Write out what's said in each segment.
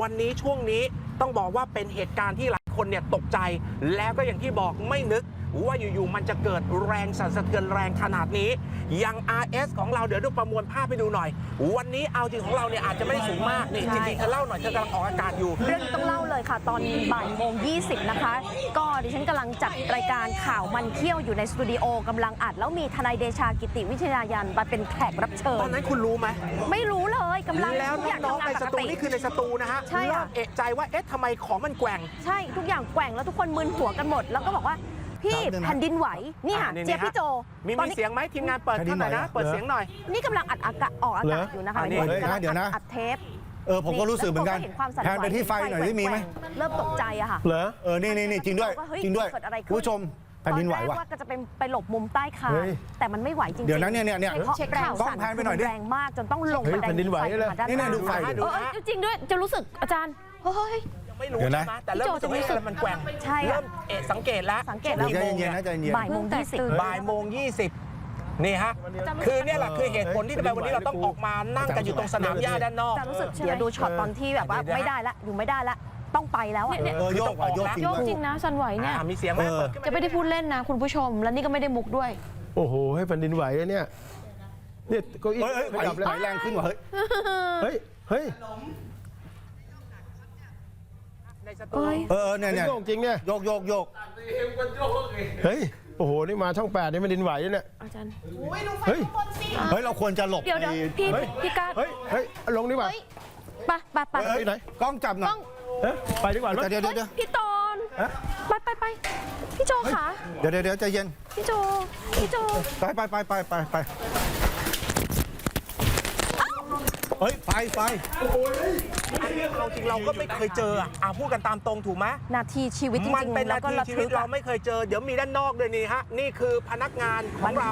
วันนี้ช่วงนี้ต้องบอกว่าเป็นเหตุการณ์ที่หลายคนเนี่ยตกใจแล้วก็อย่างที่บอกไม่นึก ว่าอยู่ๆมันจะเกิดแรงสั่นสะเทือนแรงขนาดนี้อย่าง RS ของเราเดี๋ยวดูประมวลภาพไปดูหน่อย วันนี้เอาจริงของเราเนี่ยอาจจะไม่ได้สูงมากนี่จใช่ริงๆเธอเล่าหน่อยเธอกำลังออกอากาศอยู่ เรื่องนี้ต้องเล่าเลยค่ะ ตอนบ่ายโมง20นะคะ ก็ดิฉันกำลังจัดรายการข่าวมันเที่ยวอยู่ในสตูดิโอกำลังอัด แล้วมีทนายเดชากิติวิทยายันมาเป็นแขกรับเชิตญอนนั้นคุณรู้ไหมไม่รู้เลยกำลังแล้วทุกอย่างน้องทำๆงาในนสปกตูตินี่คือในสตูนะฮะใช่ค่ะเริ่มเอะใจว่าเอ๊ะทำไมของมันแกว่ง ใช่ทุกอย่างแกว่งแล้วทุกคนมึนหัวกันหมด แล้วก็บอกว่า พี่ครับเดี๋ยวนะ แผ่นดินไหวเนี่ยอ่านี่เจี๊ยบฮะพี่โจมีตอนมีนี้เสียงไหมทีมงานเปิดแผ่นดิขึ้นนหน่อยนะ ไหวเหรอเปิดเสียงหน่อย นี่กำลังอัดอากาศออกอากาศอยู่นะคะเหรอตอนนี้อะเดี๋ยวนะกำลังอัดเทปเออผมก็รู้สึกเหมือนกัน แล้วทุคเห็นความสั่นแพนไปที่ไฟหน่อยได้มีไหมเริ่มตกใจอะค่ะ เหรอ เออ นี่นี่นี่จริงด้วยว่าเฮ้ยจริงด้วยเกิดอะไรขึ้น คุณผู้ชมแผ่นดินไหวตอแรกว่ะ ว่าก็จะเป็นไปหลบมุมใต้คานเฮ้ยแต่มันไม่ไหวจริงๆเดี๋ยวนะเนี่ยเนี่ยเนี่ยเพราะแรงกล้องสั่นแพนไปหน่อยดิ แรงมากจนต้องลงเฮ้ยบันไดแผ่นดินไหวเลย มาด้านนี่ล่างๆดูไฟให้ดิดูเออจริงๆด้วยจะรู้สึกอาจารย์ เฮ้ย ยังไม่รู้เดี๋ยวนะ ใช่ไหมแต่เริ่มพี่โจรู้สึกจะรู้สึกว่ามันแกว่งใช่อะ เริ่มเอะสังเกตแล้วสังเกตแล้ว ใจเย็นๆนะใจเย็น บ่ายโมงยี่สิบ บ่ายโมงยี่สิบนี่ฮะ คือเนี่ยแหละคือเหตุผลที่ทำไมวันนี้เราต้องออกมานั่งกันอยู่ตรงสนามหญ้าด้านนอก จะรู้สึกเดี๋ยวดูช็อตตอนที่แบบว่าเดี๋ยวนะไม่ได้ละอยู่ไม่ได้ละต้องไปแล้วอะเออโยกว่ะโยกจริงโยกด้วยจริงนะสันไหวเนี่ยอ่ามีเสียงไหมเออเปิดขึ้นมาจะไม่ได้พูดเล่นนะ คุณผู้ชม และนี่ก็ไม่ได้มุกด้วย โอ้โห ให้แผ่นดินไหวอะเนี่ย เนี่ยเก็อี้เฮ้ยเฮ้ยไหวไม่ดับเลยไหวแรงขึ้นว่ะเฮ้ย เฮ้ย เฮ้ยใน สตูเอ้ยเออเออเนี่ยเนี่ยโยกจริงเนี่ยโยกโยกโยกเฮ้ยโอ้โหนี่มาช่องแปดนี่แผ่นดินไหวเนี่ยอาจารย์เฮ้ยเฮ้ยเราควรจะหลบเดี๋ยวเดี๋ยวไอ้พี่เฮ้ยพี่การเฮ้ยเฮ้ยลงดีกว่าเฮ้ยไปไปไปเฮ้ยไหนกล้องจับหน่อยต้องเอ๊ะไปดีกว่าไหมเดี๋ยวเดี๋ยวเดี๋ยวพี่ตอนฮะไปไปไปพี่โจขาเดี๋ยวเดี๋ยวเดี๋ยวใจเย็นพี่โจพี่โจไปไปไปไปไปไป เฮ้ยไฟไฟเราจริงเราก็ไม่เคยเจออะอะพูดกันตามตรงถูกไหมนาทีชีวิตจมันริงเป็นๆแล้วนาก็ทีระชีทึวิตกเราอะ ไม่เคยเจอ เดี๋ยวมีด้านนอกด้วยนี่ฮะ นี่คือพนักงานของเรา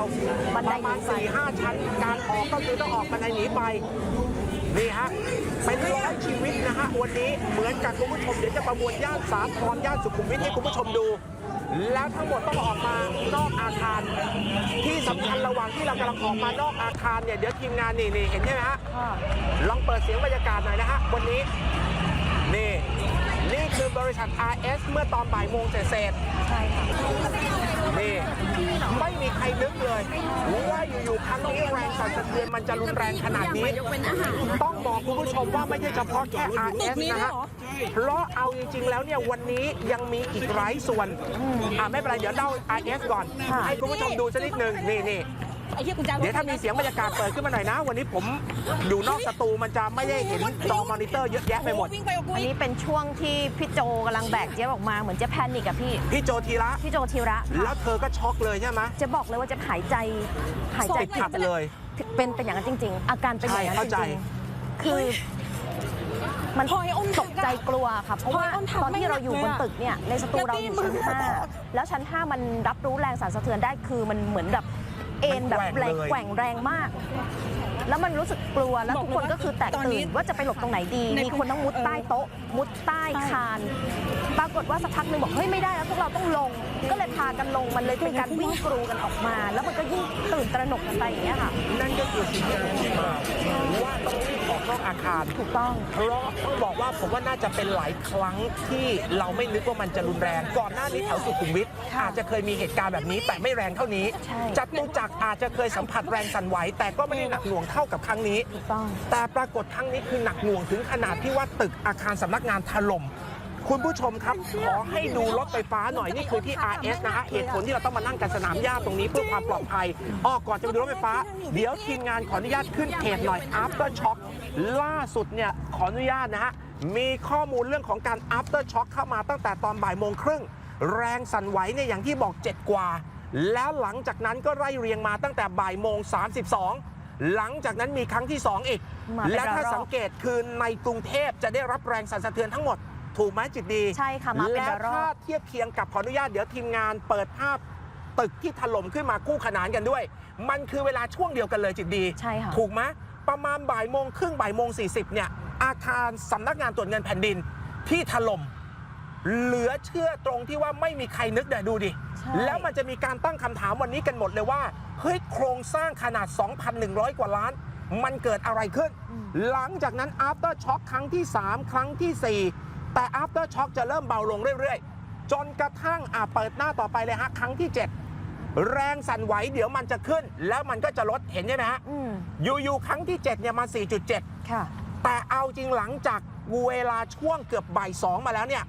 บันปไดระมาณหนีไฟ4 5ชั้น การออกก็คือต้องออกบันไดหนีไฟนี่ฮะ เป็นร้อยชีวิตนะฮะ วันนี้เหมือนกับคุณผู้ชมเดี๋ยวจะประมวลย่านสาทรย่านสุขุมวิทให้คุณผู้ชมดู แล้วทั้งหมดต้องออกมานอกอาคาร ที่สำคัญระหว่างที่เรากำลังออกมานอกอาคารเนี่ยเดี๋ยวทีมงานนี่นี่เห็นใช่ไหมฮะค่ะลองเปิดเสียงบรรยากาศหน่อยนะฮะวันนี้นี่นี่คือบริษัท RS เมื่อตอนบ่ายโมงเศษใช่ค่ะๆนี่ไม่มีใครนึกเลยว่าอยู่ๆครั้งนี้แรงสั่นสะเทือนมันจะรุนแรงขนาดนี้ ต้องบอกคุณผู้ชมว่าไม่ใช่เฉพาะแค่ RS นะฮะ เพราะเอาจริงๆ แล้วเนี่ยวันนี้ยังมีอีกหลายส่วนอ่าไม่เป็นไรเดี๋ยวเล่า RS ก่อนค่ะให้คุณผู้ชมดูสักนิดหนึ่งนี่นี่เดี๋ยวถ้ามีเสียงบรรยากาศเปิดขึ้นมาหน่อยนะ วันนี้ผมอยู่นอกสตูมันจะไม่ได้เห็นจอมอนิเตอร์เยอะแยะไปหมดอันนี้เป็นช่วงที่พี่โจกำลังแบกเจี๊ยบออกมาเหมือนเจะแพนิกอะพี่พี่โจทีละ พี่โจธีระแล้ค่ะวเธอก็ช็อกเลยใช่ไหมจะบอกเลยว่าเจะหายใจหายใจติดขัดเลย เป็นเป็นอย่างนั้นจริง ๆ อาการเป็นอย่างนั้นใช่เข้าจใจ ริงๆคือ มันตกใจกลัวค่ะ เพราะว่าตอนที่เราอยู่บนตึกเนี่ยในสตูเราอยู่ชั้นห้าแล้วชั้นห้ามันรับรู้แรงสั่นสะเทือนได้คือมันเหมือนแบบเอ็นแบบแรงแกว่งแรงมาก แล้วมันรู้สึกกลัวแล้วทุกคนก็คือแตกตื่นว่าจะไปหลบตรงไหนดี มีคนต้องมุดใต้โต๊ะ มุดใต้คาน ปรากฏว่าสักพักหนึ่งบอกเฮ้ยไม่ได้แล้วพวกเราต้องลง ก็เลยพากันลงมันเลยเป็นการวิ่งกรูกันออกมา แล้วมันก็ยิ่งตื่นตระหนกกันไปอย่างเงี้ยค่ะ นั่นก็คือสิ่งที่ผมบอกว่าต้องรีบออกนอกอาคารถูกต้องเพราะต้องบอกว่าผมว่าน่าจะเป็นหลายครั้งที่เราไม่นึกว่ามันจะรุนแรง ก่อนหน้านี้แถวสุขุมวิทค่ะอาจจะเคยมีเหตุการณ์แบบนี้แต่ไม่แรงเท่านี้ใช่จัตุจักรอาจจะเคยสัมผัสแรงสั่นไหวแต่ก็ไม่ได้หนักหน่วงเท่ากับครั้งนี้ ถูกต้อง แต่ปรากฏครั้งนี้คือหนักหน่วงถึงขนาดที่ว่าตึกอาคารสำนักงานถล่ม คุณผู้ชมครับ ขอให้ดูรถไฟฟ้าหน่อยนี่คือที่ RS นะฮะเหตุผลที่เราต้องมานั่งกันสนามหญ้าตรงนี้เพื่อความปลอดภัยออกก่อนจะไปดูรถไฟฟ้า เดี๋ยวทีมงานขออนุญาตขึ้นเพจหน่อย after shock ล่าสุดเนี่ยขออนุญาตนะฮะมีข้อมูลเรื่องของการ after shock เข้ามาตั้งแต่ตอนบ่ายโมงครึ่งแรงสั่นไหวเนี่ยอย่างที่บอก 7 กว่า แล้วหลังจากนั้นก็ไล่เรียงมาตั้งแต่บ่ายโมง32 หลังจากนั้นมีครั้งที่ 2 อีก มาเป็นและถ้าระลอก สังเกตคือในกรุงเทพจะได้รับแรงสั่นสะเทือนทั้งหมด ถูกไหมจิตดีใช่ค่ะมาเป็นและระลอกถ้าเทียบเคียงกับขออนุญาตเดี๋ยวทีมงานเปิดภาพตึกที่ถล่มขึ้นมาคู่ขนานกันด้วย มันคือเวลาช่วงเดียวกันเลยจิตดี ใช่ค่ะ ถูกไหมประมาณบ่ายโมงครึ่งบ่ายโมงสี่สิบเนี่ยอาคารสำนักงานตรวจเงินแผ่นดินที่ถล่ม เหลือเชื่อตรงที่ว่าไม่มีใครนึกเดี๋ยดูดิ ใช่ แล้วมันจะมีการตั้งคำถามวันนี้กันหมดเลยว่าเฮ้ยโครงสร้างขนาด 2,100 กว่าล้าน มันเกิดอะไรขึ้น หลังจากนั้น after shock ครั้งที่ 3 ครั้งทีสี่ 4 แต่ after shock จะเริ่มเบาลงเรื่อยๆ จนกระทั่งอะเปิดหน้าต่อไปเลยฮะ ครั้งที่ 7 แรงสั่นไหวเดี๋ยวมันจะขึ้น แล้วมันก็จะลดเห็นใช่ไหมฮะอืมอยู่ๆครั้งที่7เนี่ยมา4.7 ค่ะ แต่เอาจริงหลังจากเวลาช่วงเกือบบ่ายสองมาแล้วเนี่ย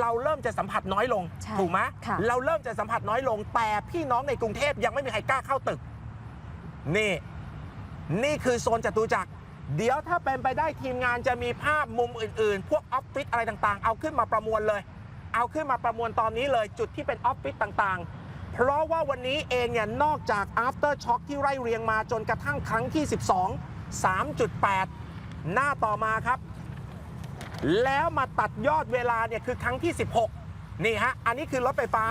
เราเริ่มจะสัมผัสน้อยลง ใช่ถูกไหมค่ะ เราเริ่มจะสัมผัสน้อยลง แต่พี่น้องในกรุงเทพยังไม่มีใครกล้าเข้าตึก นี่ นี่คือโซนจตุจักร เดี๋ยวถ้าเป็นไปได้ทีมงานจะมีภาพมุมอื่นๆ พวกออฟฟิศอะไรต่างๆ เอาขึ้นมาประมวลเลย เอาขึ้นมาประมวลตอนนี้เลยจุดที่เป็นออฟฟิศต่างๆ เพราะว่าวันนี้เองเนี่ยนอกจาก after shock ที่ไล่เรียงมาจนกระทั่งครั้งที่ 12 3.8 หน้าต่อมาครับ แล้วมาตัดยอดเวลาเนี่ยคือครั้งที่ 16 นี่ฮะ อันนี้คือรถไฟฟ้า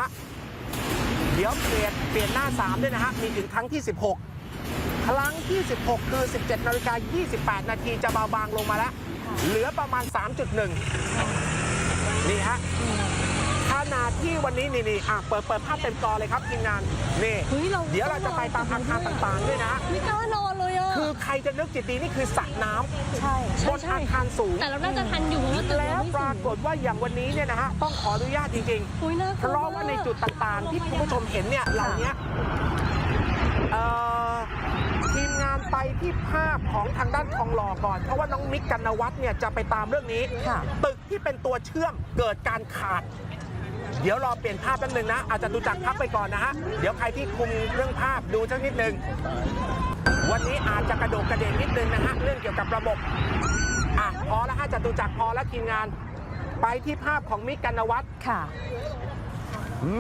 เดี๋ยวเปลี่ยนเปลี่ยนหน้า 3 ด้วยนะฮะ มีถึงครั้งที่ 16 ครั้งที่ 16 คือ 17นาฬิกา28 นาทีจะเบาบางลงมาแล้ว เหลือประมาณ 3.1 นี่ฮะ นาที่วันนี้นี่นี่อะเปิดเปิดภาพเต็มจอเลยครับทีมงานนี่เฮ้ยเราเดี๋ยวเราจะไปตามอาคารต่างๆด้วยนะ ไม่กล้านอนเลยอะคือใครจะนึกจิตดีนี่คือสระน้ำใช่บนอาคารสูง แต่เราน่าจะทันอยู่เพราะว่าตึกแล้วไม่ปสูรางกฏว่าอย่างวันนี้เนี่ยนะฮะต้องขออนุญาตจริงอุ้ยน่าๆกเพลัวราะว่าในจุดต่างๆ ที่คุณผู้ชมเห็นเนี่ยเหล่านี้เอ่อทีมงานไปที่ภาพของทางด้านทองหล่อก่อน เพราะว่าน้องมิกกันนวัฒน์เนี่ยจะไปตามเรื่องนี้ ค่ะ ตึกที่เป็นตัวเชื่อมเกิดการขาด เดี๋ยวรอเปลี่ยนภาพแป๊บนึงนะ อาจจะดูจากพักไปก่อนนะฮะ เดี๋ยวใครที่คุมเรื่องภาพดูสักนิดนึง วันนี้อาจจะกระโดดกระเด็นนิดนึงนะฮะ เรื่องเกี่ยวกับระบบ อะพอแล้วฮะจตุจักรพอแล้วทีมงาน ไปที่ภาพของมิกกันนวัฒน์ค่ะ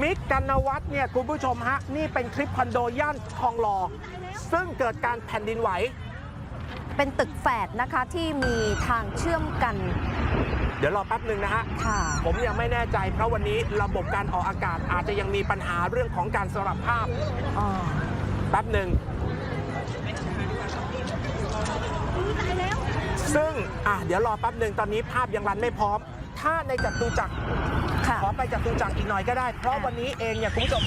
มิกกันนวัฒน์เนี่ยคุณผู้ชมฮะ นี่เป็นคลิปคอนโดย่านทองหล่อซึ่งเกิดการแผ่นดินไหวเป็นตึกแฝดนะคะที่มีทางเชื่อมกันเดี๋ยวรอแป๊บหนึ่งนะฮะค่ะผมยังไม่แน่ใจ เพราะวันนี้ระบบการออกอากาศอาจจะยังมีปัญหาเรื่องของการสลับภาพอ๋อแป๊บหนึ่งซึ่งอะเดี๋ยวรอแป๊บหนึ่งตอนนี้ภาพยังรันไม่พร้อม ถ้าในจัตุจักรค่ะขอไปจัตุจักรอีกหน่อยก็ได้ เพราะวันนี้เองเนี่ยคุณผู้ชม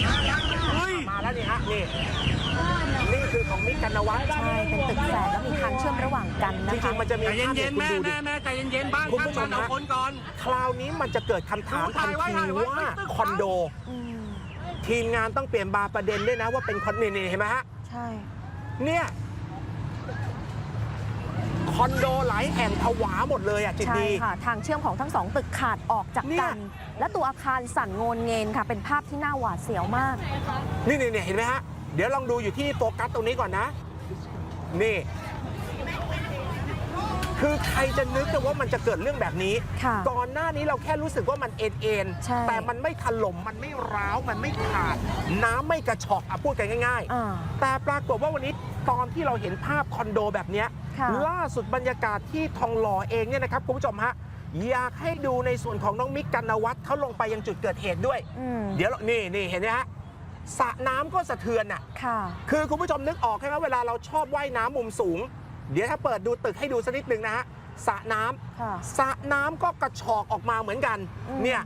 มาแล้วนี่ฮะนี่นี่ คือของมิกกันนวัฒน์ใช่ เป็นตึกแฝดแล้วมีทางเชื่อมระหว่างกันจนะริคะ งๆมันจะมีภาพเนี่ยคุณดูดิใจเย็นๆบ้านคุณผู้ชมฮะคราวนี้มันจะเกิดคำถามทันทีว่าคอนโด อืม ทีมงานต้องเปลี่ยนบาร์ประเด็นด้วยนะว่าเป็นคอนนี่ๆเห็นไหมฮะ ใช่ เนี่ย คอนโดหลายแห่งผวาหมดเลยอะจิตใช่ดี ค่ะ ทางเชื่อมของทั้งสองตึกขาดออกจากเนี่กัยนและตัวอาคารสั่นโงนเงินค่ะ เป็นภาพที่น่าหวาดเสียวมาก นี่นี่นี่เห็นไหมฮะ เดี๋ยวลองดูอยู่ที่โฟกัสตรงนี้ก่อนนะ นี่ คือใครจะนึกกันว่ามันจะเกิดเรื่องแบบนี้ ค่ะก่อนหน้านี้เราแค่รู้สึกว่ามันเอ็นเอ็นใช่ แต่มันไม่ถล่มมันไม่ร้าว มันไม่ขาด น้ำไม่กระชอกอะพูดกันง่าย ๆ อ่า แต่ปรากฏว่าวันนี้ตอนที่เราเห็นภาพคอนโดแบบเนี้ยค่ะ ล่าสุดบรรยากาศที่ทองหล่อเองเนี่ยนะครับคุณผู้ชมฮะอยากให้ดูในส่วนของน้องมิกกันนวัฒน์เขาลงไปยังจุดเกิดเหตุด้วย อืม เดี๋ยวเรานี่นี่เห็นไหมฮะ สระน้ำก็สะเทือนอะ ค่ะ คือคุณผู้ชมนึกออกใช่ไหมเวลาเราชอบว่ายน้ำมุมสูง เดี๋ยวถ้าเปิดดูตึกให้ดูสักนิดนึงนะฮะสระน้ำ ค่ะ สระน้ำก็กระชอกออกมาเหมือนกัน อืม เนี่ย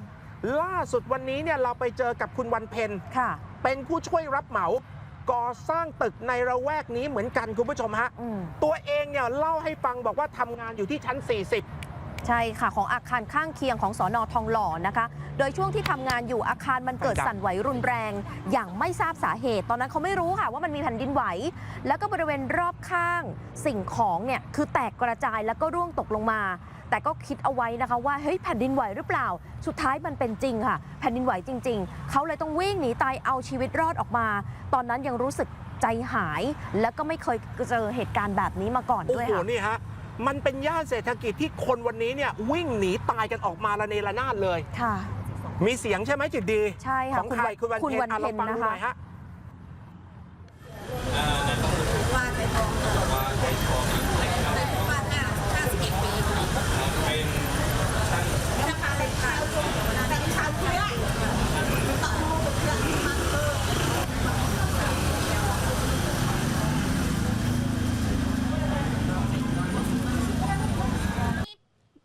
ล่าสุดวันนี้เนี่ยเราไปเจอกับคุณวันเพ็ญค่ะ เป็นผู้ช่วยรับเหมา ก่อสร้างตึกในระแวกนี้เหมือนกันคุณผู้ชมฮะ อืม ตัวเองเนี่ยเล่าให้ฟังบอกว่าทำงานอยู่ที่ชั้น 40 ใช่ค่ะ ของอาคารข้างเคียงของสอนอทองหล่อนะคะ โดยช่วงที่ทำงานอยู่อาคารมันเกิดครับสั่นไหวรุนแรง อย่างไม่ทราบสาเหตุ ตอนนั้นเขาไม่รู้ค่ะว่ามันมีแผ่นดินไหว แล้วก็บริเวณรอบข้างสิ่งของเนี่ยคือแตกกระจายแล้วก็ร่วงตกลงมา แต่ก็คิดเอาไว้นะคะว่าเฮ้ยแผ่นดินไหวหรือเปล่า สุดท้ายมันเป็นจริงค่ะ แผ่นดินไหวจริง ๆ เขาเลยต้องวิ่งหนีตายเอาชีวิตรอดออกมา ตอนนั้นยังรู้สึกใจหาย แล้วก็ไม่เคยเจอเหตุการณ์แบบนี้มาก่อนโอ้ด้วยโหค่ะนี่ฮะ มันเป็นย่านเศรษฐกิจที่คนวันนี้เนี่ยวิ่งหนีตายกันออกมาระเนระนาดเลย ค่ะ มีเสียงใช่ไหมจิตดีใช่ค่ะของใครคุคุณณวันวันเพ็ญอะเราฟังเพ็ญดูนะคะหน่อยฮะ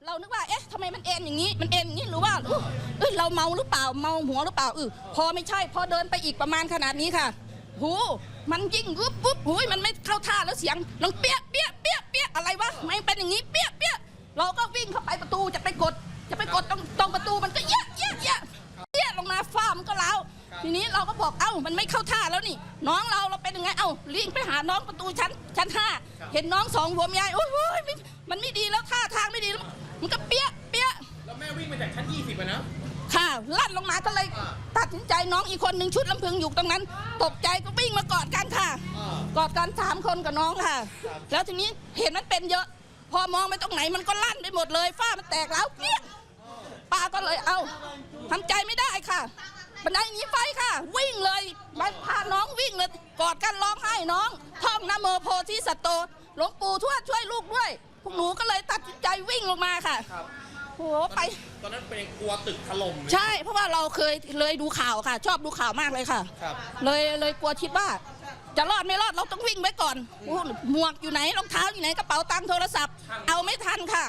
เรานึกว่า เอ๊ะทำไมมัน เอ็นอย่างนี้มันเอ็นอย่างนี้หรือว่าอุ๊ยเอ้ยเราเมาหรือเปล่าเมาหัวหรือเปล่าเออพอไม่ใช่ พอเดินไปอีกประมาณขนาดนี้ค่ะหูมันยิ่งปุ๊บปุ๊บหุยมันไม่เข้าท่าแล้วเสียงน้องเปี้ยเปี้ยเปี้ยเปี้ยอะไรวะไม่เป็นอย่างนี้เปี้ยเปี้ยเราก็วิ่งเข้าไปประตูจะไปกด จะไปกดตรงตรงประตูมันก็เยะเยะเยะเปี้ยลงมาฟ้ามันก็ล้าวทีนี้เราก็บอกเอ้ามันไม่เข้าท่าแล้วนี่ น้องเราเราเป็นยังไงเอ้าลิงไปหาน้องประตูชั้นชั้นห้าเห็นน้องสองหัวเมียโอ้ยไม่มันไม่ดีแล้วท่าทางไม่ดีแล้ว มันก็เปี้ยเปี้ยแล้วแม่วิ่งมาจากชั้น 20อะนะ ค่ะลั่นลงมาก็เลยตัดสินใจน้องอีกคนหนึ่งชุดลำพึงอยู่ตรงนั้น ตกใจก็วิ่งมากอดกันค่ะกอดกันสามคนกับน้องค่ะแล้วทีนี้เห็นมันเป็นเยอะ พอมองไปตรงไหนมันก็ลั่นไปหมดเลย ฝ้ามันแตกแล้วเปี้ยป้าก็เลยเอาทำใจไม่ได้ค่ะบันไดหนีไฟค่ะ วิ่งเลยไปพาน้องวิ่งเลย กอดกันร้องไห้น้อง ท่องนะโมโพธิสัตว์โตหลวงปู่ทวดช่วยลูกด้วยพวกหนูก็เลยตัดสินใจวิ่งลงมาค่ะโหไป ตอนนั้นเป็นกลัวตึกถล่มไหมใช่ เพราะว่าเราเคยเลยดูข่าวค่ะ ชอบดูข่าวมากเลยค่ะ ครับ เลยเลยกลัวคิดว่า จะรอดไม่รอดเราต้องวิ่งไว้ก่อนโอ้หมวกอยู่ไหนรองเท้าอยู่ไหนกระเป๋าตังค์โทรศัพท์เอาไม่ทันค่ะ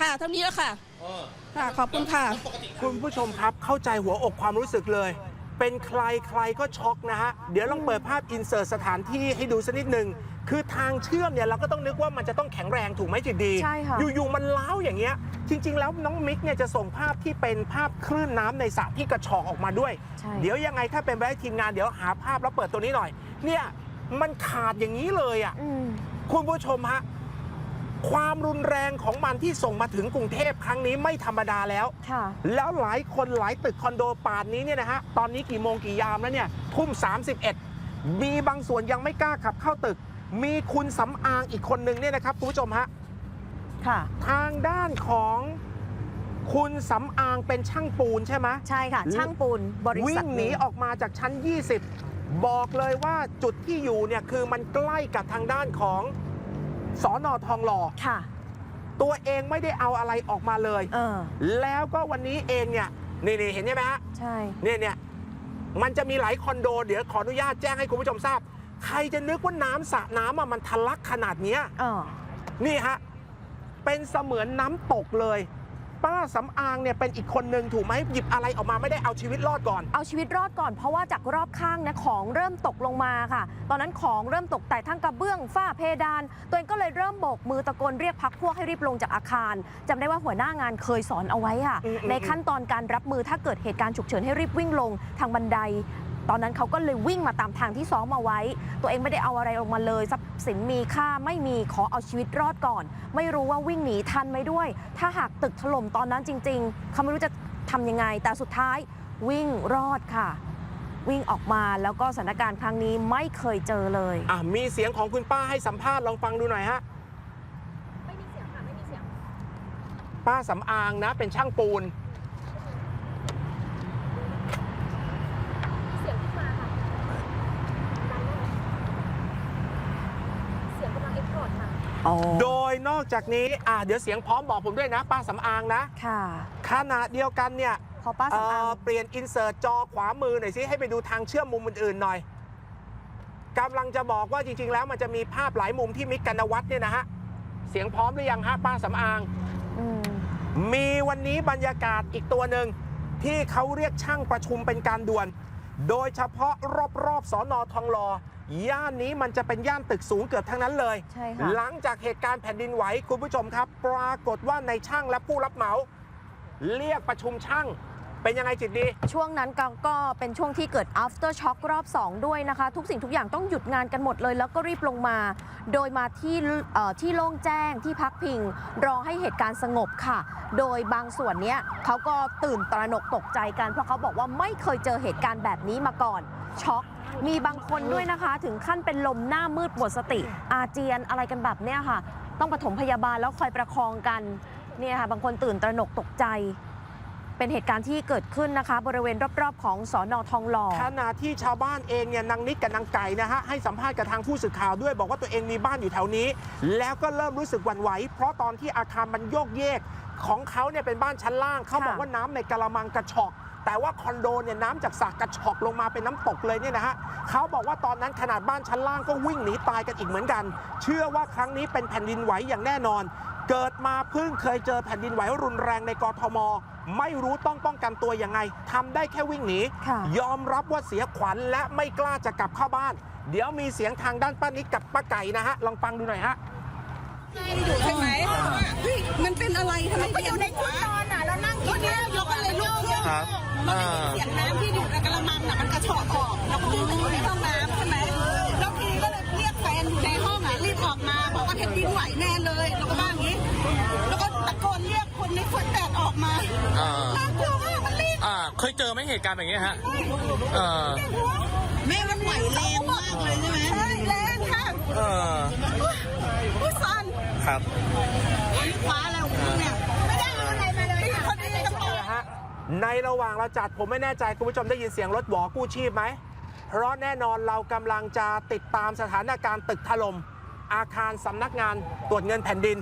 ค่ะเท่านี้แล้วค่ะ เออค่ะ ขอบคุณค่ะปกติ คุณผู้ชมครับเข้าใจหัวอกความรู้สึกเลย เป็นใครใครก็ช็อกนะฮะ เดี๋ยวลองเปิดภาพอินเสิร์ตสถานที่ให้ดูสักนิดหนึ่ง คือทางเชื่อมเนี่ยเราก็ต้องนึกว่ามันจะต้องแข็งแรงถูกไหมจิตดีใช่ค่ะ อยู่ๆมันล้าวอย่างเงี้ย จริง ๆ แล้วน้องมิกเนี่ยจะส่งภาพที่เป็นภาพคลื่นน้ำในสระที่กระชอกออกมาด้วย ใช่ เดี๋ยวยังไงถ้าเป็นไปได้ทีมงานเดี๋ยวหาภาพแล้วเปิดตัวนี้หน่อย เนี่ยมันขาดอย่างนี้เลยอะ อืม คุณผู้ชมฮะ ความรุนแรงของมันที่ส่งมาถึงกรุงเทพครั้งนี้ไม่ธรรมดาแล้ว ค่ะ แล้วหลายคนหลายตึกคอนโดป่านนี้เนี่ยนะฮะ ตอนนี้กี่โมงกี่ยามแล้วเนี่ย ทุ่ม 31 มีบางส่วนยังไม่กล้าขับเข้าตึก มีคุณสำอางอีกคนนึงเนี่ยนะครับคุณผู้ชมฮะค่ะ ทางด้านของคุณสำอางเป็นช่างปูนใช่ไหมใช่ค่ะ ช่างปูนบริวิ่ษัทงหนีออกมาจากชั้น 20 บอกเลยว่าจุดที่อยู่เนี่ยคือมันใกล้กับทางด้านของสอนอทองหล่อค่ะ ตัวเองไม่ได้เอาอะไรออกมาเลย เออ แล้วก็วันนี้เองเนี่ยนี่นี่เห็นใช่ไหมฮะใช่ เนี่ยเนี่ยมันจะมีหลายคอนโด เดี๋ยวขออนุญาตแจ้งให้คุณผู้ชมทราบ ใครจะนึกว่าน้ำสระน้ำอะมันทะลักขนาดเนี้ยเออนี่ฮะ เป็นเสมือนน้ำตกเลย ป้าสำอางเนี่ยเป็นอีกคนหนึ่งถูกไหมหยิบอะไรออกมาไม่ได้เอาชีวิตรอดก่อน เอาชีวิตรอดก่อนเพราะว่าจากรอบข้างนะของเริ่มตกลงมาค่ะ ตอนนั้นของเริ่มตกแต่ทั้งกระเบื้องฝ้าเพดาน ตัวเองก็เลยเริ่มโบกมือตะโกนเรียกพักพวกให้รีบลงจากอาคารจำได้ว่าหัวหน้างานเคยสอนเอาไว้ค่ะ อืมอืม ในขั้นตอนการรับมือถ้าเกิดเหตุการณ์ฉุกเฉินให้รีบวิ่งลงทางบันได ตอนนั้นเขาก็เลยวิ่งมาตามทางที่ซ้อมมาไว้ ตัวเองไม่ได้เอาอะไรลงมาเลยทรัพย์สินมีค่าไม่มีขอเอาชีวิตรอดก่อน ไม่รู้ว่าวิ่งหนีทันไหมด้วย ถ้าหากตึกถล่มตอนนั้นจริง ๆเขาไม่รู้จะทำยังไง แต่สุดท้ายวิ่งรอดค่ะ วิ่งออกมาแล้วก็สถานการณ์ครั้งนี้ไม่เคยเจอเลยอะมีเสียงของคุณป้าให้สัมภาษณ์ลองฟังดูหน่อยฮะไม่มีเสียงค่ะไม่มีเสียงป้าสำอางนะเป็นช่างปูน เสียงขึ้นมาค่ะดังมากเสียงกำลังเอ็กโพ ร์ตมาโดยนอกจากนี้อะเดี๋ยวเสียงพร้อมบอกผมด้วยนะ ป้าสำอางนะค่ะขณะเดียวกันเนี่ยพอป้าสำอางเอ่อเปลี่ยนอินเสิร์ตจอขวามือหน่อยสิให้ไปดูทางเชื่อมมุมอื่นๆหน่อยกำลังจะบอกว่าจริง ๆ แล้วมันจะมีภาพหลายมุมที่มิกกันวัฒน์เนี่ยนะฮะเสียงพร้อมหรือยังฮะป้าสำอาง อืม มีวันนี้บรรยากาศอีกตัวหนึ่งที่เขาเรียกช่างประชุมเป็นการด่วน โดยเฉพาะรอบๆสอนอทองหลอย่านนี้มันจะเป็นย่านตึกสูงเกือบทั้งนั้นเลย ใช่ค่ะ หลังจากเหตุการณ์แผ่นดินไหวคุณผู้ชมครับ ปรากฏว่าในช่างและผู้รับเหมา เรียกประชุมช่าง เป็นยังไงจิตดีช่วงนั้นก็ก็เป็นช่วงที่เกิด after shock รอบ 2 ด้วยนะคะ ทุกสิ่งทุกอย่างต้องหยุดงานกันหมดเลย แล้วก็รีบลงมา โดยมาที่ที่โล่งแจ้งที่พักพิง รอให้เหตุการณ์สงบค่ะ โดยบางส่วนเนี้ยเขาก็ตื่นตระหนกตกใจกัน เพราะเขาบอกว่าไม่เคยเจอเหตุการณ์แบบนี้มาก่อนช็อกมีบางคนด้วยนะคะ ถึงขั้นเป็นลมหน้ามืดหมดสติ อาเจียนอะไรกันแบบเนี้ยค่ะ ต้องปฐมพยาบาลแล้วคอยประคองกันเนี่ยค่ะบางคนตื่นตระหนกตกใจ เป็นเหตุการณ์ที่เกิดขึ้นนะคะ บริเวณรอบๆ ของสอนอทองหล่อขณะที่ชาวบ้านเองเนี่ยนางนิดกับนางไก่นะฮะให้สัมภาษณ์กับทางผู้สื่อข่าวด้วย บอกว่าตัวเองมีบ้านอยู่แถวนี้ แล้วก็เริ่มรู้สึกหวั่นไหวเพราะตอนที่อาคารมันโยกเยกของเขาเนี่ยเป็นบ้านชั้นล่างเขาบอกว่าน้ำในกระมังกระชอก แต่ว่าคอนโดเนี่ยน้ำจากสระกระชอกลงมาเป็นน้ำตกเลยเนี่ยนะฮะเขาบอกว่าตอนนั้นขนาดบ้านชั้นล่างก็วิ่งหนีตายกันอีกเหมือนกัน เชื่อว่าครั้งนี้เป็นแผ่นดินไหวอย่างแน่นอน เกิดมาเพิ่งเคยเจอแผ่นดินไหวรุนแรงในกทม ไม่รู้ต้องป้องกันตัวยังไงทำได้แค่วิ่งหนีค่ะยอมรับว่าเสียขวัญและไม่กล้าจะกลับเข้าบ้าน เดี๋ยวมีเสียงทางด้านป้านิดกับป้าไก่นะฮะลองฟังดูหน่อยฮะอยู่ใช่ไหมเฮ้ยมันเป็นอะไรทำไมอยู่ในชุดนอนอะเรานั่งก็เนี่ยยกอะไรลูกเค รื่องครับมันได้ยินเสียงน้ำที่อยู่ในกระมังน่ะมันกระชอกออกเราก็วิ่งไปอยู่ในห้องน้ำใช่ไหมแล้วทีนี้ก็เลยเรียกแฟนอยู่ในห้องอะรีบออกมาบอกว่าแผ่นดินไหวแน่เลยเราก็บ้าอย่างนี้ แล้วก็ตะโกนเรียกคนในฟุตแตกออกมาอ่า น่ากลัวมากมันรีบอ่า เคยเจอไหมเหตุการณ์แบบนี้ฮะ เออ แม่มันไหวแรงมากเลยใช่ไหมใช่แรงค่ะเออ ผู้ซันครับ คว้าแล้วเนี่ย ในระหว่างเราจัดผมไม่แน่ใจคุณผู้ชมได้ยินเสียงรถหวอกู้ชีพไหม เพราะแน่นอนเรากำลังจะติดตามสถานการณ์ตึกถล่มอาคารสำนักงานตรวจเงินแผ่นดิน